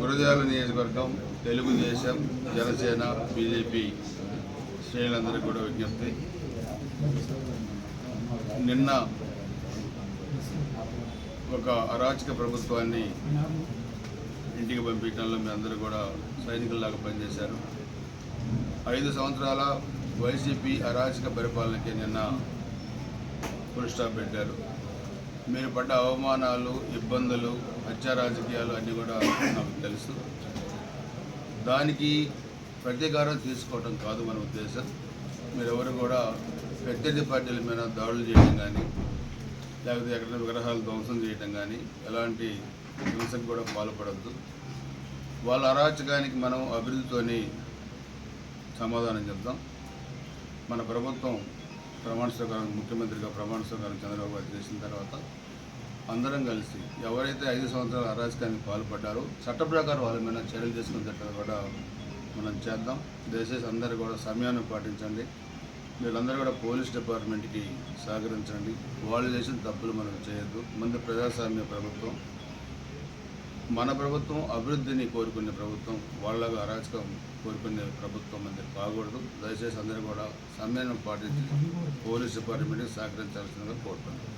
గురజాల నియోజకవర్గం తెలుగుదేశం జనసేన బీజేపీ శ్రేణులందరికీ కూడా విజ్ఞప్తి. నిన్న ఒక అరాచక ప్రభుత్వాన్ని ఇంటికి పంపించడంలో మీ అందరూ కూడా సైనికుల్లాగా పనిచేశారు. ఐదు సంవత్సరాల వైసీపీ అరాచక పరిపాలనకి నిన్న ఫుల్ స్టాప్ పెట్టారు. మీరు పడ్డ అవమానాలు ఇబ్బందులు హత్యా రాజకీయాలు అన్నీ కూడా నాకు తెలుసు. దానికి ప్రతీకారం తీసుకోవడం కాదు మన ఉద్దేశం. మీరెవరు కూడా ప్రత్యర్థి పార్టీల మీద దాడులు చేయడం కానీ లేకపోతే ఎక్కడ విగ్రహాలు ధ్వంసం చేయడం కానీ ఎలాంటి హింసకు కూడా పాల్పడద్దు. వాళ్ళ అరాచకానికి మనం అభివృద్ధితోని సమాధానం చెప్దాం. మన ప్రభుత్వం ప్రమాణ స్వీకారం ముఖ్యమంత్రిగా ప్రమాణ స్వీకారం చంద్రబాబు గారు చేసిన తర్వాత అందరం కలిసి ఎవరైతే ఐదు సంవత్సరాల అరాజకానికి పాల్పడ్డారో చట్ట ప్రకారం వాళ్ళ మీద చర్యలు తీసుకునేటట్టు కూడా మనం చేద్దాం. దయచేసి అందరూ కూడా సమయాన్ని పాటించండి. వీళ్ళందరూ కూడా పోలీస్ డిపార్ట్మెంట్కి సహకరించండి. వాళ్ళు చేసిన తప్పులు మనం చేయొద్దు. ముందు ప్రజాస్వామ్య ప్రభుత్వం మన ప్రభుత్వం అభివృద్ధిని కోరుకునే ప్రభుత్వం వాళ్ళగా అరాచకం కోరుకునే ప్రభుత్వం అనేది కాకూడదు. దయచేసి అందరూ కూడా సమయాన్ని పాటించి పోలీస్ డిపార్ట్మెంట్కి సహకరించాల్సిందిగా కోరుతున్నాను.